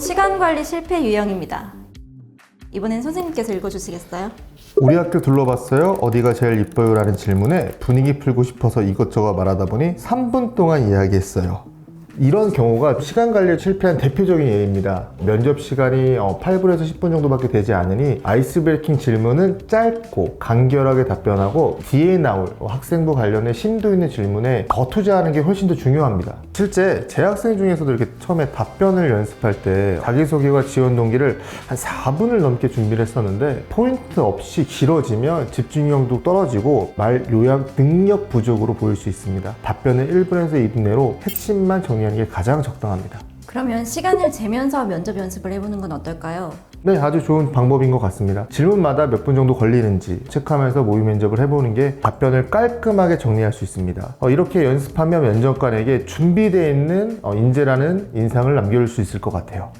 시간 관리 실패 유형입니다. 이번엔 선생님께서 읽어주시겠어요? 우리 학교 둘러봤어요? 어디가 제일 이뻐요? 라는 질문에 분위기 풀고 싶어서 이것저것 말하다 보니 3분 동안 이야기했어요. 이런 경우가 시간 관리에 실패한 대표적인 예입니다. 면접 시간이 어, 8분에서 10분 정도밖에 되지 않으니 아이스 브레이킹 질문은 짧고 간결하게 답변하고 뒤에 나올 학생부 관련해 심도 있는 질문에 더 투자하는 게 훨씬 더 중요합니다. 실제 재학생 중에서도 이렇게 처음에 답변을 연습할 때 자기소개와 지원 동기를 한 4분을 넘게 준비를 했었는데 포인트 없이 길어지면 집중력도 떨어지고 말 요약 능력 부족으로 보일 수 있습니다. 답변을 1분에서 2분 내로 핵심만 정리하는 게 가장 적당합니다. 그러면 시간을 재면서 면접 연습을 해보는 건 어떨까요? 네, 아주 좋은 방법인 것 같습니다. 질문마다 몇 분 정도 걸리는지 체크하면서 모의 면접을 해보는 게 답변을 깔끔하게 정리할 수 있습니다. 어, 이렇게 연습하면 면접관에게 준비되어 있는 어, 인재라는 인상을 남겨줄 수 있을 것 같아요.